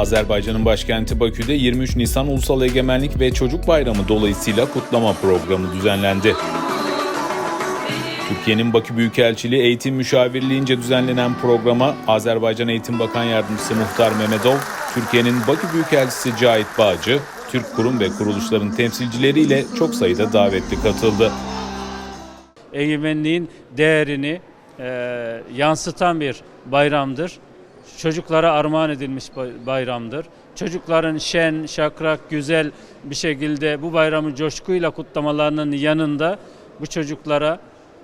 Azerbaycan'ın başkenti Bakü'de 23 Nisan Ulusal Egemenlik ve Çocuk Bayramı dolayısıyla kutlama programı düzenlendi. Türkiye'nin Bakü Büyükelçiliği Eğitim Müşavirliğince düzenlenen programa Azerbaycan Eğitim Bakan Yardımcısı Muhtar Mehmedov, Türkiye'nin Bakü Büyükelçisi Cahit Bağcı, Türk kurum ve kuruluşların temsilcileriyle çok sayıda davetli katıldı. egemenliğin değerini e, yansıtan bir bayramdır. Çocuklara armağan edilmiş bay- bayramdır. Çocukların şen, şakrak, güzel bir şekilde bu bayramı coşkuyla kutlamalarının yanında bu çocuklara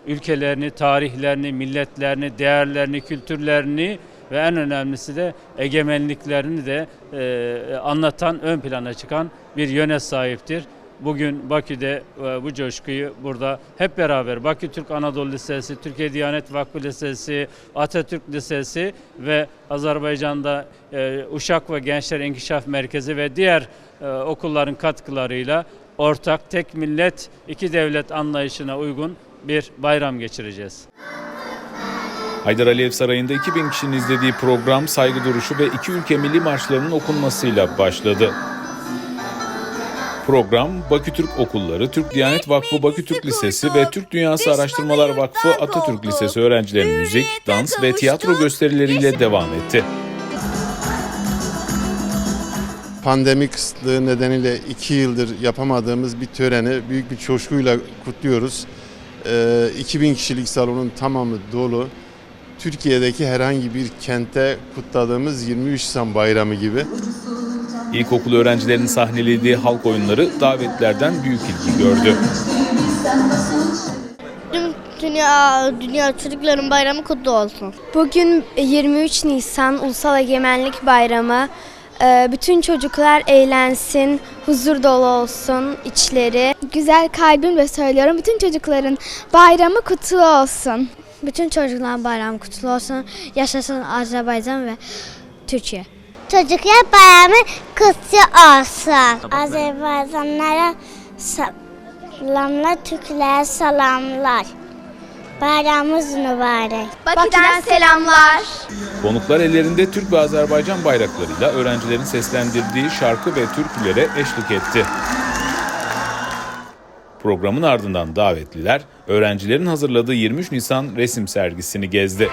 ülkelerini, tarihlerini, milletlerini, değerlerini, kültürlerini ve en önemlisi de egemenliklerini de e, anlatan, ön plana çıkan bir yöne sahiptir. Bugün Bakü'de e, bu coşkuyu burada hep beraber Bakü Türk Anadolu Lisesi, Türkiye Diyanet Vakfı Lisesi, Atatürk Lisesi ve Azerbaycan'da e, Uşak ve Gençler İnkişaf Merkezi ve diğer e, okulların katkılarıyla ortak tek millet iki devlet anlayışına uygun bir bayram geçireceğiz. Haydar Aliyev Sarayı'nda 2000 kişinin izlediği program saygı duruşu ve iki ülke milli marşlarının okunmasıyla başladı. Program Bakü Türk Okulları, Türk Diyanet Vakfı Bakü Türk Lisesi ve Türk Dünyası Araştırmalar Vakfı Atatürk Lisesi öğrencilerinin müzik, dans ve tiyatro gösterileriyle devam etti. Pandemi kısıtlığı nedeniyle iki yıldır yapamadığımız bir töreni büyük bir coşkuyla kutluyoruz. Ee, 2000 kişilik salonun tamamı dolu. Türkiye'deki herhangi bir kente kutladığımız 23 Nisan bayramı gibi. İlkokul öğrencilerinin sahnelediği halk oyunları davetlerden büyük ilgi gördü. Tüm dünya, dünya çocukların bayramı kutlu olsun. Bugün 23 Nisan Ulusal Egemenlik Bayramı. Ee, Bütün çocuklar eğlensin, huzur dolu olsun içleri. Güzel kalbimle söylüyorum. Bütün çocukların bayramı kutlu olsun. Bütün çocukların bayramı kutlu olsun. Yaşasın Azerbaycan ve Türkiye. Çocuklar bayramı kutlu olsun. Azerbaycanlara selamlar, Türklere selamlar. Bayramımız mübarek. Bakü'den selamlar. Konuklar ellerinde Türk ve Azerbaycan bayraklarıyla öğrencilerin seslendirdiği şarkı ve türkülere eşlik etti. Programın ardından davetliler öğrencilerin hazırladığı 23 Nisan resim sergisini gezdi.